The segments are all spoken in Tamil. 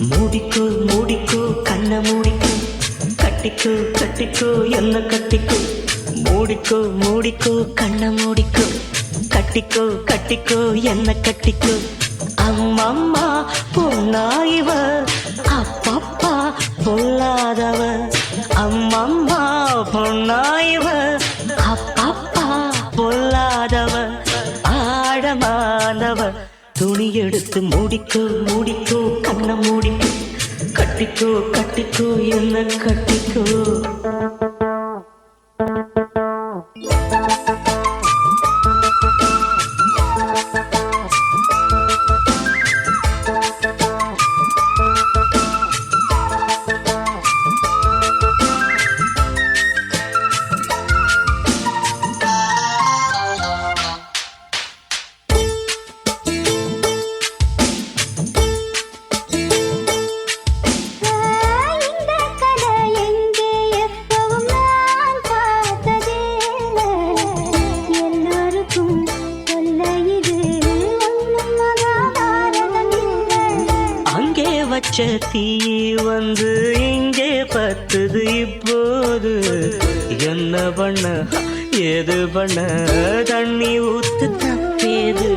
மூடிக்கோ மூடிக்கோ கண்ண மூடிக்கோ. கட்டிக்கோ கட்டிக்கோ என்ன கட்டிக்கோ. மூடிக்கோ மூடிக்கோ கண்ண மூடிக்கோ. கட்டிக்கோ கட்டிக்கோ என்ன கட்டிக்கோ. அம்மம்மா பொன்னா துணி எடுத்து மூடிக்கோ மூடிக்கோ கண்ணை மூடிக்கோ கட்டிக்கோ கட்டிக்கோ என்ன கட்டிக்கோ. வச்ச தீ வந்து இங்கே பத்துது இப்போது. என்ன பண்ண? ஏது பண்ண? தண்ணி ஊத்து தப்பேது.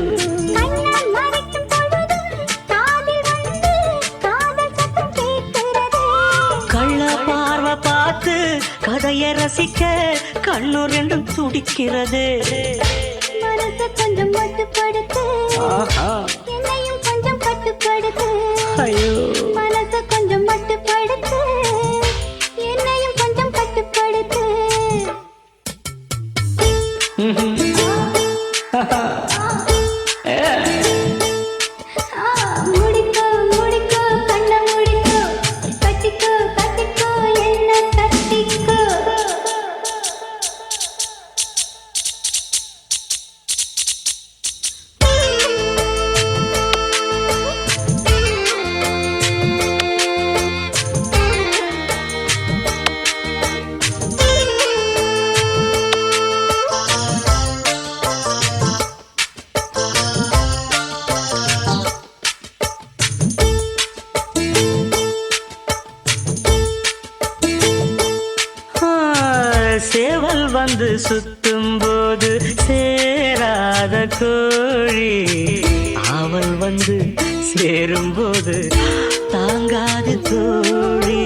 கள்ள பார்வை பார்த்து கதைய ரசிக்க கண்ணு ரெண்டும் துடிக்கிறது. மனசை கொஞ்சம் மட்டுப்படுத்து. என்னையும் கொஞ்சம் கட்டுப்படுத்து. ஐயோ. மனசை கொஞ்சம் மட்டுப்படுத்து என்னையும் கொஞ்சம் கட்டுப்படுத்து. சேவல் வந்து சுத்தும் போது சேராத கோழி. அவள் வந்து சேரும் போது தாங்காது தோழி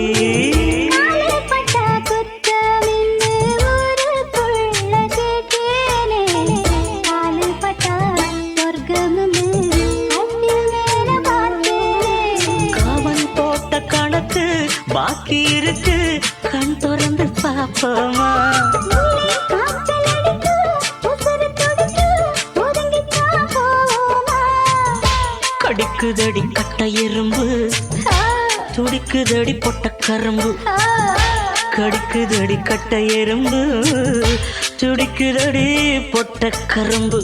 பாக்கி இருக்கு. போவோமா? கடிக்குதடி கட்ட எறும்பு. துடிக்குதடி பொட்ட கரும்பு. கடிக்குதடி கட்ட எறும்பு. துடிக்குதடி பொட்ட கரும்பு.